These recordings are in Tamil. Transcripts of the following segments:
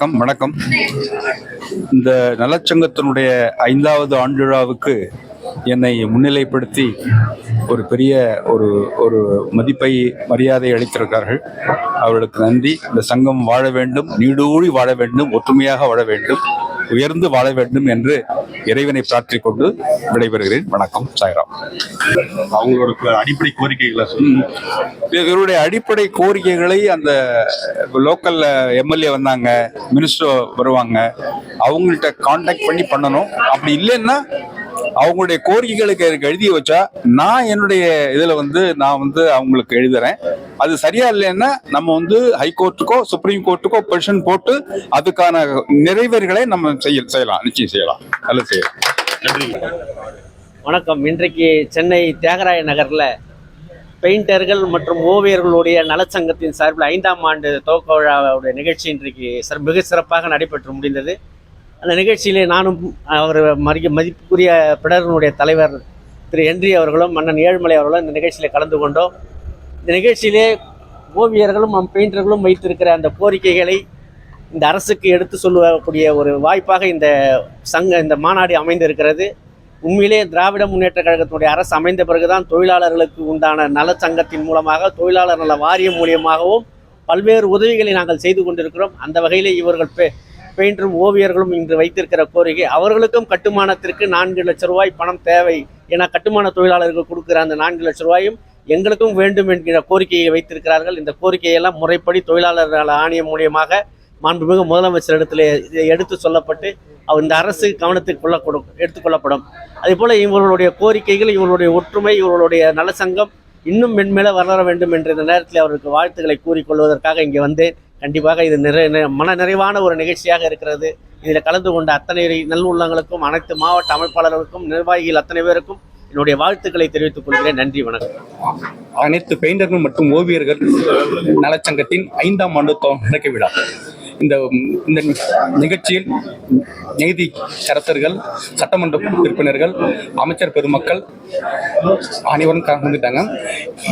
வணக்கம் வணக்கம். இந்த நலச்சங்கத்தினுடைய ஐந்தாவது ஆண்டு விழாவுக்கு என்னை முன்னிலைப்படுத்தி ஒரு பெரிய ஒரு ஒரு மதிப்பை மரியாதை அளித்திருக்கிறார்கள். அவர்களுக்கு நன்றி. இந்த சங்கம் வாழ வேண்டும் நீடூழி வாழ வேண்டும் ஒற்றுமையாக வாழ வேண்டும். உயர்ந்து வாழ வேண்டும் என்று இறைவனை பிரார்த்திக் கொண்டு விடைபெறுகிறேன். வணக்கம். சாய்ராம். அவங்களோட அடிப்படை கோரிக்கைகளை இவருடைய அடிப்படை கோரிக்கைகளை அந்த லோக்கல்ல எம்எல்ஏ வந்தாங்க மினிஸ்டர் வருவாங்க அவங்கள்ட்ட காண்டாக்ட் பண்ணி பண்ணணும். அப்படி இல்லைன்னா அவங்களுடைய கோரிக்கைகளுக்கு எனக்கு எழுதி வச்சா நான் என்னுடைய இதுல வந்து நான் வந்து அவங்களுக்கு எழுதுறேன். அது சரியா இல்லைன்னா நம்ம வந்து ஹைகோர்ட்டுக்கோ சுப்ரீம் கோர்ட்டுக்கோ பெட்டிஷன் போட்டு அதுக்கான நிறைவேறுகளை நம்ம செய்ய செய்யலாம். நிச்சயம் செய்யலாம். நல்லது செய்யலாம். நன்றி. வணக்கம். இன்றைக்கு சென்னை தியாகராய நகரில் பெயிண்டர்கள் மற்றும் ஓவியர்களுடைய நலச்சங்கத்தின் சார்பில் ஐந்தாம் ஆண்டு துவக்க விழாவுடைய நிகழ்ச்சி இன்றைக்கு மிக சிறப்பாக நடைபெற்று முடிந்தது. அந்த நிகழ்ச்சியிலே நானும் அவர் மதிக்க மதிப்புக்குரிய பிடரனுடைய தலைவர் திரு என்றி அவர்களும் மன்னன் ஏழுமலை அவர்களும் இந்த நிகழ்ச்சியில் கலந்து கொண்டோம். இந்த நிகழ்ச்சியிலே ஓவியர்களும் நம் பெயிண்டர்களும் வைத்திருக்கிற அந்த கோரிக்கைகளை இந்த அரசுக்கு எடுத்து சொல்லக்கூடிய ஒரு வாய்ப்பாக இந்த சங்க இந்த மாநாடு அமைந்திருக்கிறது. உண்மையிலே திராவிட முன்னேற்ற கழகத்தினுடைய அரசு அமைந்த பிறகுதான் தொழிலாளர்களுக்கு உண்டான நலச்சங்கத்தின் மூலமாக தொழிலாளர் நல வாரியம் மூலியமாகவும் பல்வேறு உதவிகளை நாங்கள் செய்து கொண்டிருக்கிறோம். அந்த வகையில் இவர்கள் பெ பெயிண்டரும் ஓவியர்களும் இன்று வைத்திருக்கிற கோரிக்கை அவர்களுக்கும் கட்டுமானத்திற்கு நான்கு லட்ச ரூபாய் பணம் தேவை என கட்டுமான தொழிலாளர்கள் கொடுக்கிற அந்த நான்கு லட்ச ரூபாயும் எங்களுக்கும் வேண்டும் என்கிற கோரிக்கையை வைத்திருக்கிறார்கள். இந்த கோரிக்கையெல்லாம் முறைப்படி தொழிலாளர் ஆணையம் மூலியமாக மாண்புமிகு முதலமைச்சர் இடத்துல எடுத்து சொல்லப்பட்டு அவர் இந்த அரசு கவனத்துக்கு கொள்ள கொடு எடுத்துக்கொள்ளப்படும் அதே போல இவர்களுடைய கோரிக்கைகள் இவர்களுடைய ஒற்றுமை இவர்களுடைய நலசங்கம் இன்னும் மென்மேல வளர வேண்டும் என்ற இந்த நேரத்தில் அவருக்கு வாழ்த்துக்களை கூறிக்கொள்வதற்காக இங்கே வந்தேன். கண்டிப்பாக இது நிறை மன நிறைவான ஒரு நிகழ்ச்சியாக இருக்கிறது. இதில் கலந்து கொண்ட அத்தனை நல்லுள்ளங்களுக்கும் அனைத்து மாவட்ட அமைப்பாளர்களுக்கும் நிர்வாகிகள் அத்தனை பேருக்கும் என்னுடைய வாழ்த்துக்களை தெரிவித்துக் கொள்கிறேன். நன்றி வணக்கம். அனைத்து பெயிண்டர்கள் மற்றும் ஓவியர்கள் நலச்சங்கத்தின் ஐந்தாம் ஆண்டு தொடக்க விழா. இந்த இந்த நிகழ்ச்சியில் நீதி கரத்தர்கள் சட்டமன்ற உறுப்பினர்கள் அமைச்சர் பெருமக்கள் அனைவரும் கலந்துட்டாங்க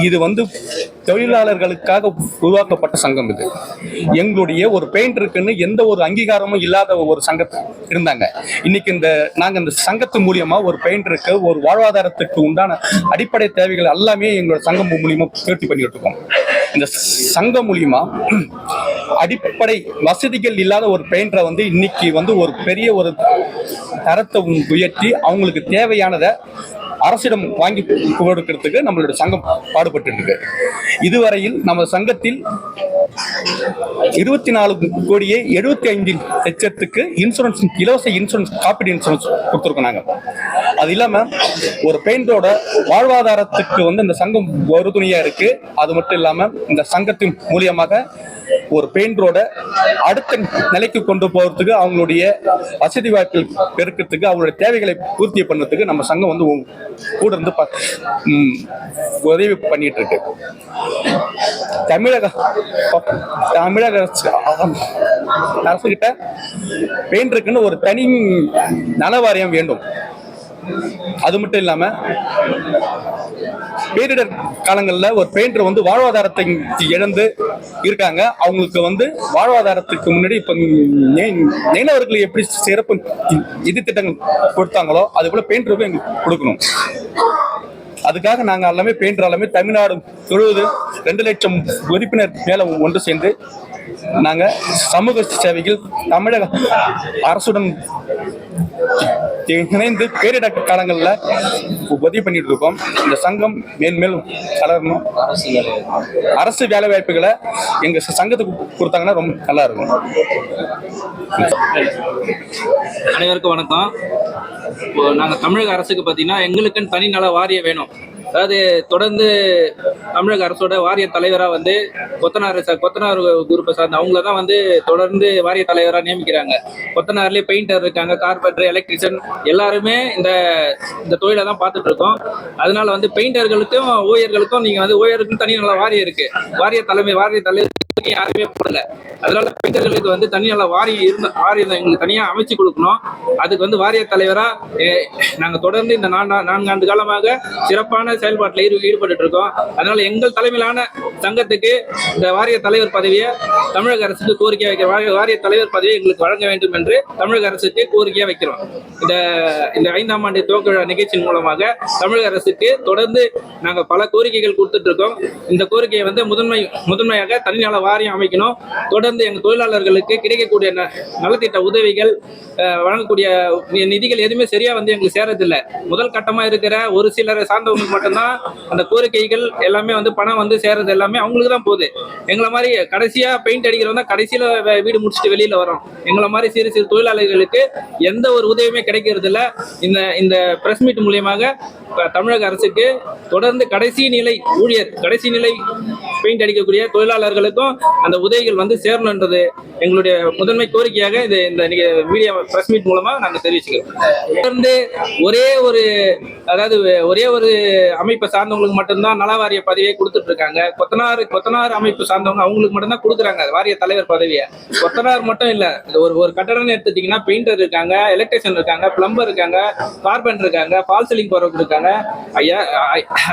இது வந்து தொழிலாளர்களுக்காக உருவாக்கப்பட்ட சங்கம் இது. எங்களுடைய ஒரு பெயிண்டருக்குன்னு எந்த ஒரு அங்கீகாரமும் இல்லாத ஒரு சங்கத்தை இருந்தாங்க. இன்னைக்கு இந்த நாங்கள் இந்த சங்கத்து மூலியமா ஒரு பெயிண்டருக்கு ஒரு வாழ்வாதாரத்துக்கு உண்டான அடிப்படை தேவைகள் எல்லாமே எங்களோட சங்கம் மூலியமா பூர்த்தி பண்ணிட்டு இருக்கோம். இந்த சங்கம் மூலியமா அடிப்படை வசதிகள் இல்லாத ஒரு பெயிண்டரை வந்து இன்னைக்கு வந்து ஒரு பெரிய ஒரு தரத்தை உயர்த்தி அவங்களுக்கு தேவையானதை அரசிடம் வாங்கி கொடுக்கறதுக்கு நம்மளுடைய சங்கம் பாடுபட்டு இருக்கு இதுவரையில் நம்ம சங்கத்தில் இருபத்தி நாலு கோடியே எழுபத்தி ஐந்து லட்சத்துக்கு இன்சூரன்ஸ் இலவச இன்சூரன்ஸ் காப்பீடு இன்சூரன்ஸ் கொடுத்துருக்கோம் நாங்கள் அது இல்லாம ஒரு பெயிண்டோட வாழ்வாதாரத்துக்கு வந்து இந்த சங்கம் உறுதுணையா இருக்கு. அது மட்டும் இல்லாம இந்த சங்கத்தின் மூலியமாக ஒரு பெயிண்டரோட அடுத்த நிலைக்கு கொண்டு போகிறதுக்கு அவங்களுடைய வசதி வாய்ப்புகள் பெருக்கிறதுக்கு அவங்களுடைய தேவைகளை பூர்த்தி பண்ணுறதுக்கு நம்ம சங்கம் வந்து கூட இருந்து ப- உதவி பண்ணிட்டு இருக்கு. தமிழக தமிழக அரசு கிட்ட பெயிண்டருக்குன்னு ஒரு தனி நல வாரியம் வேண்டும். அது மட்டும் இல்லாம பேரிடர் காலங்களில் ஒரு பெயிண்டர் வந்து வாழ்வாதாரத்தை இழந்து இருக்காங்க. அவங்களுக்கு வந்து வாழ்வாதாரத்துக்கு முன்னாடி இப்போ மீனவர்கள் எப்படி சிறப்பு நிதி திட்டங்கள் கொடுத்தாங்களோ அது போல பெயிண்டருக்கும் எங்களுக்கு கொடுக்கணும். அதுக்காக நாங்கள் எல்லாமே பெயிண்டர் எல்லாமே தமிழ்நாடு தொழுவது ரெண்டு லட்சம் உறுப்பினர் மேலே ஒன்று சேர்ந்து நாங்கள் சமூக சேவைகள் தமிழக அரசுடன் இணைந்து பேரிடர் காலங்களில் உதவி பண்ணிட்டு இருக்கோம் இந்த சங்கம் மேன்மேலும் வளரணும் அரசு வேலை வாய்ப்புகளை எங்க சங்கத்துக்கு கொடுத்தாங்கன்னா ரொம்ப நல்லா இருக்கும். அனைவருக்கும் வணக்கம். இப்போ நாங்கள் தமிழக அரசுக்கு பார்த்தீங்கன்னா எங்களுக்குன்னு தனி நல வாரியம் வேணும். அதாவது தொடர்ந்து தமிழக அரசோட வாரிய தலைவராக வந்து கொத்தனார் கொத்தனார் குரூப்பை சார்ந்த அவங்கள தான் வந்து தொடர்ந்து வாரிய தலைவராக நியமிக்கிறாங்க. கொத்தனார்லேயே பெயிண்டர் இருக்காங்க கார்பெண்டர் எலக்ட்ரிஷியன் எல்லாருமே இந்த இந்த தொழிலை தான் பார்த்துட்டு இருக்கோம். அதனால வந்து பெயிண்டர்களுக்கும் ஊழியர்களுக்கும் நீங்கள் வந்து ஊழியருக்கும் தனி நல்ல வாரியம் இருக்கு. வாரிய தலைமை வாரிய தலைவர் யாருமே போடல. அதனால பெண்களுக்கு வந்து தனியால வாரியம் இருந்த வாரியம் எங்களுக்கு தனியா அமைச்சு கொடுக்கணும். அதுக்கு வந்து வாரிய தலைவரா நாங்க தொடர்ந்து இந்த நான்கு நான்காண்டு காலமாக சிறப்பான செயல்பாட்டில் ஈடுபட்டு இருக்கோம் அதனால எங்கள் தலைமையிலான சங்கத்துக்கு இந்த வாரிய தலைவர் பதவியை தமிழக அரசுக்கு கோரிக்கை வைக்க வாரிய- தலைவர் பதவியை எங்களுக்கு வழங்க வேண்டும் என்று தமிழக அரசுக்கு கோரிக்கையா வைக்கிறோம். இந்த இந்த ஐந்தாம் ஆண்டு துவக்க விழா நிகழ்ச்சியின் மூலமாக தமிழக அரசுக்கு தொடர்ந்து நாங்கள் பல கோரிக்கைகள் கொடுத்துட்டு இருக்கோம் இந்த கோரிக்கையை வந்து முதன்மை முதன்மையாக தனிநல வாரியம் அமைக்கணும். தொடர்ந்து எங்கள் தொழிலாளர்களுக்கு கிடைக்கக்கூடிய ந- நலத்திட்ட உதவிகள் வழங்கக்கூடிய நிதிகள் எதுவுமே சரியா வந்து எங்களுக்கு சேரதில்லை. முதல் கட்டமா இருக்கிற ஒரு சிலரை சார்ந்தவங்களுக்கு மட்டும்தான் அந்த கோரிக்கைகள் எல்லாமே வந்து பணம் வந்து சேர்றது எல்லாமே அவங்களுக்கு தான் போகுது. எங்களை மாதிரி கடைசியா பெயிண்ட் அடிக்கிறவங்க தான் கடைசியில வீடு முடிச்சுட்டு வெளியில வரோம் எங்களை மாதிரி சிறு சிறு தொழிலாளர்களுக்கு எந்த ஒரு உதவியுமே கிடைக்கிறது இல்ல இந்த இந்த பிரஸ் மீட் மூலியமாக தமிழக அரசுக்கு தொடர்ந்து கடைசி நிலை ஊழியர் கடைசி நிலை பெயிண்ட் அடிக்கக்கூடிய தொழிலாளர்களுக்கும் அந்த உதவிகள் வந்து சேரணுன்றது. எங்களுடைய முதன்மை கோரிக்கையாக இது இந்த மீடியா பிரஸ் மீட் மூலமா நாங்க தெரிவிச்சுக்கிறோம். தொடர்ந்து ஒரே ஒரு அதாவது ஒரே ஒரு அமைப்பை சார்ந்தவங்களுக்கு மட்டும்தான் நல வாரிய பதவியை கொடுத்துட்டு இருக்காங்க கொத்தனார் கொத்தனார் அமைப்பு சார்ந்தவங்க அவங்களுக்கு மட்டும்தான் கொடுக்குறாங்க. வாரிய தலைவர் பதவியை. கொத்தனார் மட்டும் இல்ல. ஒரு ஒரு கட்டடம்னு எடுத்துட்டீங்கன்னா பெயிண்டர் இருக்காங்க எலக்ட்ரிஷியன் இருக்காங்க பிளம்பர் இருக்காங்க கார்பெண்டர் இருக்காங்க பால் செல்லிங் போறவங்க இருக்காங்க. ஐயா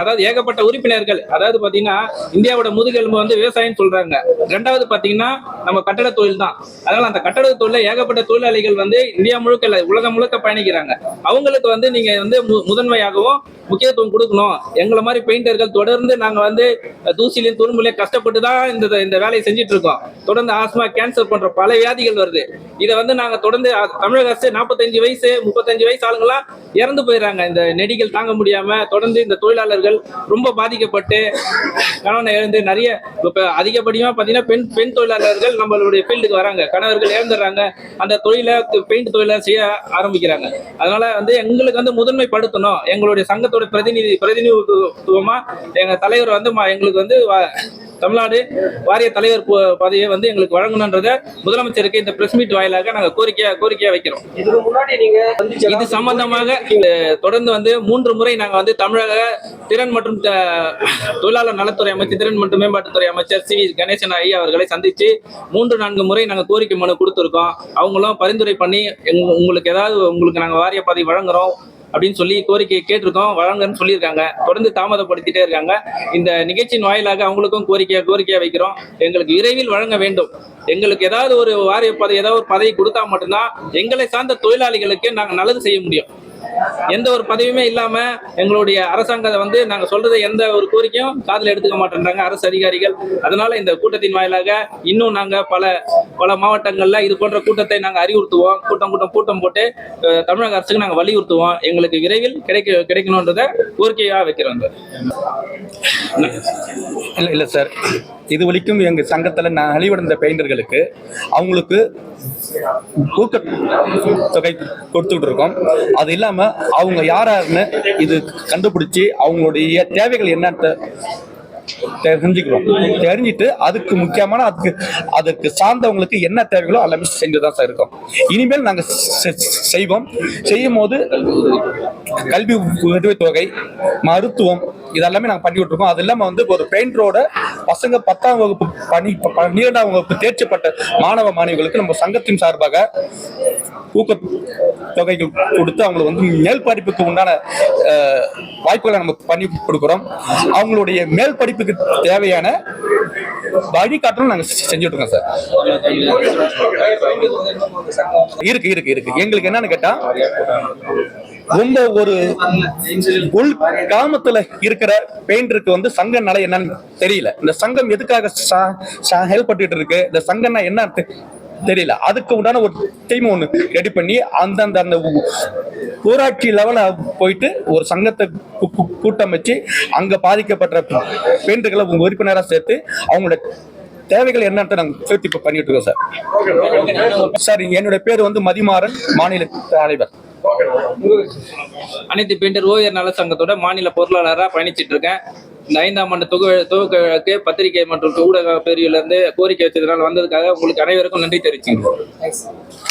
அதாவது ஏகப்பட்ட உறுப்பினர்கள். அதாவது பாத்தீங்கன்னா இந்தியாவோட முதுகெலும்பு வந்து விவசாயம் சொல்றாங்க. ரெண்டாவது பாத்தீங்கன்னா நம்ம கட்டட தொழில் தான். அதனால அந்த கட்டட தொழில ஏகப்பட்ட தொழிலாளிகள் வந்து இந்தியா முழுக்க இல்லை உலகம் முழுக்க பயணிக்கிறாங்க. அவங்களுக்கு வந்து நீங்க வந்து மு- முதன்மையாகவும் முக்கியத்துவம் கொடுக்கணும். எங்களை மாதிரி பெயிண்டர்கள் தொடர்ந்து நாங்க வந்து தூசிலையும் துரும்புலையும் கஷ்டப்பட்டு தான் இந்த இந்த வேலையை செஞ்சுட்டு இருக்கோம். தொடர்ந்து ஆஸ்மா கேன்சர் போன்ற பல வியாதிகள் வருது. இதை வந்து நாங்க தொடர்ந்து தமிழக அரசு நாற்பத்தஞ்சு வயசு முப்பத்தஞ்சு வயசு ஆளுங்களாம் இறந்து போயிடுறாங்க இந்த நெடிகள் தாங்க முடியாம தொடர்ந்து இந்த தொழிலாளர்கள் ரொம்ப பாதிக்கப்பட்டு கணவனை எழுந்து நிறைய இப்ப அதிகப்படியாக பாத்தீங்கன்னா பெண் பெண் தொழிலாளர்கள் நம்மளுடைய ஃபீல்டுக்கு வராங்க. கணவர்கள் இழந்துடுறாங்க அந்த தொழிலை பெயிண்ட் தொழிலை செய்ய ஆரம்பிக்கிறாங்க. அதனால வந்து எங்களுக்கு வந்து முதன்மைப்படுத்தணும். எங்களுடைய சங்கத்தோட பிரதிநிதி பிரதிநிதித்துவமா எங்க தலைவர் வந்து எங்களுக்கு வந்து தமிழ்நாடு வாரிய தலைவர் பதவியை வந்து எங்களுக்கு வழங்கணுன்றத முதலமைச்சருக்கு இந்த பிரஸ் மீட் வாயிலாக நாங்க கோரிக்கையா கோரிக்கையா வைக்கிறோம். இது சம்பந்தமாக தொடர்ந்து வந்து மூன்று முறை நாங்க வந்து தமிழக திறன் மற்றும் தொழிலாளர் நலத்துறை அமைச்சர் திறன் மற்றும் மேம்பாட்டுத்துறை அமைச்சர் சி. வி. கணேசன் ஐயா அவர்களை சந்திச்சு மூன்று நான்கு முறை நாங்க கோரிக்கை மனு கொடுத்துருக்கோம். அவங்களும் பரிந்துரை பண்ணி உங்களுக்கு ஏதாவது உங்களுக்கு நாங்க வாரிய பதவி வழங்குறோம். அப்படின்னு சொல்லி கோரிக்கையை கேட்டிருக்கோம். வழங்கன்னு சொல்லியிருக்காங்க. தொடர்ந்து தாமதப்படுத்திட்டே இருக்காங்க. இந்த நிகழ்ச்சியின் வாயிலாக அவங்களுக்கும் கோரிக்கையை கோரிக்கையை வைக்கிறோம். எங்களுக்கு விரைவில் வழங்க வேண்டும். எங்களுக்கு ஏதாவது ஒரு வாரிய பதவி ஏதாவது ஒரு பதவி கொடுத்தா மட்டும்தான் எங்களை சார்ந்த தொழிலாளிகளுக்கு நாங்கள் நல்லது செய்ய முடியும். எந்த ஒரு பதவியுமே இல்லாம எங்களுடைய அரசாங்கத்தை வந்து நாங்க சொல்றதை எந்த ஒரு கோரிக்கையும் காதுல எடுத்துக்க மாட்டேன்றாங்க. அரசு அதிகாரிகள். அதனால இந்த கூட்டத்தின் வாயிலாக இன்னும் நாங்க பல பல மாவட்டங்கள்ல இது போன்ற கூட்டத்தை நாங்க அறிவுறுத்துவோம். கூட்டம் கூட்டம் கூட்டம் போட்டு தமிழக அரசுக்கு நாங்க வலியுறுத்துவோம். எங்களுக்கு விரைவில் கிடைக்க கிடைக்கணும்ன்றத கோரிக்கையா வைக்கிறோம். இல்லை இல்லை சார் இது வரைக்கும் எங்கள் சங்கத்தில் நான் அழிவடைந்த பெயிண்டர்களுக்கு அவங்களுக்கு ஊக்க தொகை கொடுத்துட்டு இருக்கோம் அது இல்லாமல் அவங்க யாராருன்னு இது கண்டுபிடிச்சி அவங்களுடைய தேவைகள் என்னன்னு தெரிஞ்சுக்கிறோம் தெரிஞ்சுட்டு அதுக்கு முக்கியமான அதுக்கு அதற்கு சார்ந்தவங்களுக்கு என்ன தேவைகளோ எல்லாமே செஞ்சுதான் சார் இருக்கோம். இனிமேல் நாங்கள் செ- செய்வோம். செய்யும் போது கல்வி உதவித்தொகை மருத்துவம் இதெல்லாமே நாங்கள் பண்ணி விட்டுருக்கோம் அது இல்லாமல் வந்து ஒரு பெயிண்டரோட பசங்க பத்தாம் வகுப்பு பணி பன்னிரெண்டாம் வகுப்பு தேர்ச்சிப்பட்ட மாணவ மாணவிகளுக்கு நம்ம சங்கத்தின் சார்பாக ஊக்க தொகைகள் கொடுத்து அவங்களுக்கு வந்து மேல் படிப்புக்கு உண்டான வாய்ப்புகளை நம்ம பண்ணி கொடுக்குறோம். அவங்களுடைய மேல் படி தயாரிப்புக்கு தேவையான வழிகாட்டலும் நாங்கள் செஞ்சுட்டு இருக்கோம் சார். இருக்கு இருக்கு இருக்கு. எங்களுக்கு என்னன்னு கேட்டா ரொம்ப ஒரு உள் கிராமத்துல இருக்கிற பெயிண்டருக்கு வந்து சங்க நிலை என்னன்னு தெரியல. இந்த சங்கம் எதுக்காக ஹெல்ப் பண்ணிட்டு இருக்கு? இந்த சங்கம்னா என்ன? தெரியல. அதுக்கு உண்டான ஒரு டீம் ஒன்று ரெடி பண்ணி அந்தந்த அந்த ஊராட்சி லெவல போயிட்டு ஒரு சங்கத்தை கூட்டமைச்சு கூட்டம் வச்சு அங்க பாதிக்கப்பட்ட பெண்களை உங்க உறுப்பினராக சேர்த்து அவங்களோட தேவைகள் என்னன்னு நாங்கள் சேர்த்து இப்போ பண்ணிட்டு இருக்கோம் சார் சார் என்னுடைய பேர் வந்து மதிமாறன் மாநில தலைவர். அனைத்து பெயிண்டர் ஓவியர் நல சங்கத்தோட மாநில பொருளாளராக பயணிச்சிட்டு இருக்கேன். ஐந்தாம் ஆண்டு தொகு துவக்க பத்திரிகை மற்றும் ஊடக பிரிவுல இருந்து கோரிக்கை வச்சதுனால வந்ததுக்காக உங்களுக்கு அனைவருக்கும் நன்றி தெரிவிச்சுக்கிறோம்.